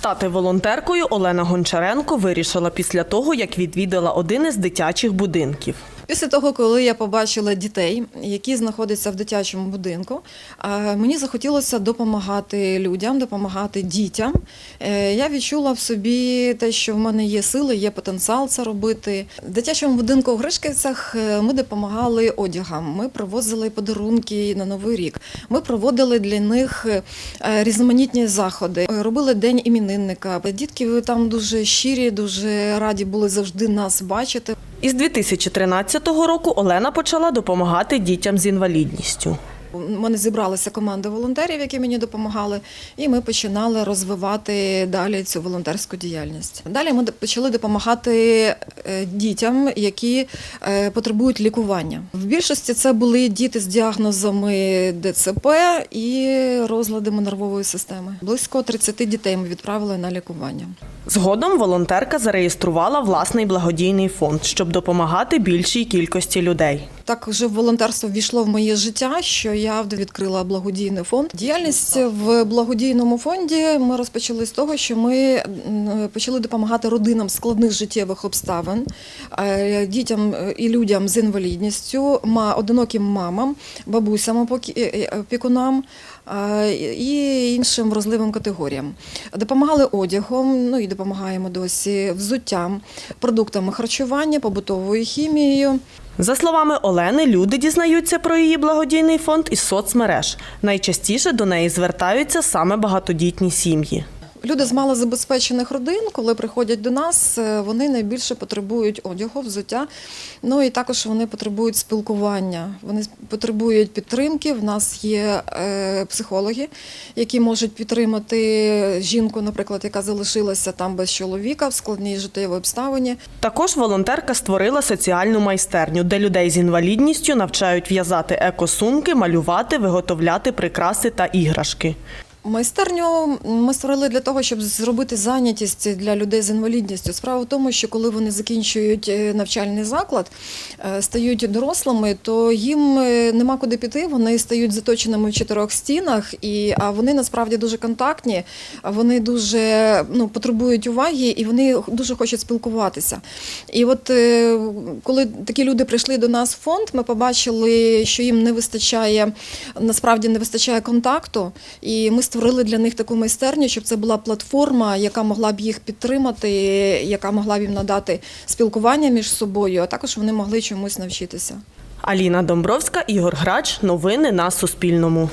Стати волонтеркою Олена Гончаренко вирішила після того, як відвідала один із дитячих будинків. Після того, коли я побачила дітей, які знаходяться в дитячому будинку, мені захотілося допомагати людям, допомагати дітям. Е, Я відчула в собі те, що в мене є сили, є потенціал це робити. В дитячому будинку у Гришківцях е, ми допомагали одягам. Ми привозили подарунки на новий рік. Ми проводили для них е, різноманітні заходи. Робили день іменинника. Дітки там дуже щирі, дуже раді були завжди нас бачити. Із 2013 року Олена почала допомагати дітям з інвалідністю. У мене зібралася команда волонтерів, які мені допомагали, і ми починали розвивати далі цю волонтерську діяльність. Далі ми почали допомагати е, дітям, які е, потребують лікування. В більшості це були діти з діагнозами ДЦП і розладами нервової системи. Близько 30 дітей ми відправили на лікування. Згодом волонтерка зареєструвала власний благодійний фонд, щоб допомагати більшій кількості людей. Так вже волонтерство ввійшло в моє життя, що я відкрила благодійний фонд. Діяльність в благодійному фонді ми розпочали з того, що ми почали допомагати родинам складних життєвих обставин, е, дітям е, і людям з інвалідністю, одиноким мамам, бабусям е, опікунам. І іншим вразливим категоріям допомагали одягом, ну і допомагаємо досі взуттям, продуктами харчування, побутовою хімією. За словами Олени, люди дізнаються про її благодійний фонд із соцмереж. Найчастіше до неї звертаються саме багатодітні сім'ї. Люди з малозабезпечених родин, коли приходять до нас, е, вони найбільше потребують одягу, взуття. Ну і також вони потребують спілкування. Вони потребують підтримки. В нас є е, психологи, які можуть підтримати жінку, наприклад, яка залишилася там без чоловіка в складній життєвій обставині. Також волонтерка створила соціальну майстерню, де людей з інвалідністю навчають в'язати екосумки, малювати, виготовляти прикраси та іграшки. Майстерню ми створили для того, щоб зробити зайнятість для людей з інвалідністю. Справа в тому, що коли вони закінчують е, навчальний заклад, е, стають дорослими, то їм е, нема куди піти. Вони стають заточеними в чотирьох стінах, і а вони насправді дуже контактні, вони дуже ну, потребують уваги і вони дуже хочуть спілкуватися. І от коли такі люди прийшли до нас в фонд, ми побачили, що їм не вистачає насправді не вистачає контакту, і ми створили для них таку майстерню, щоб це була платформа, яка могла б їх підтримати, яка могла б їм надати спілкування між собою, а також вони могли чомусь навчитися. Аліна Домбровська, Ігор Грач. Новини на Суспільному.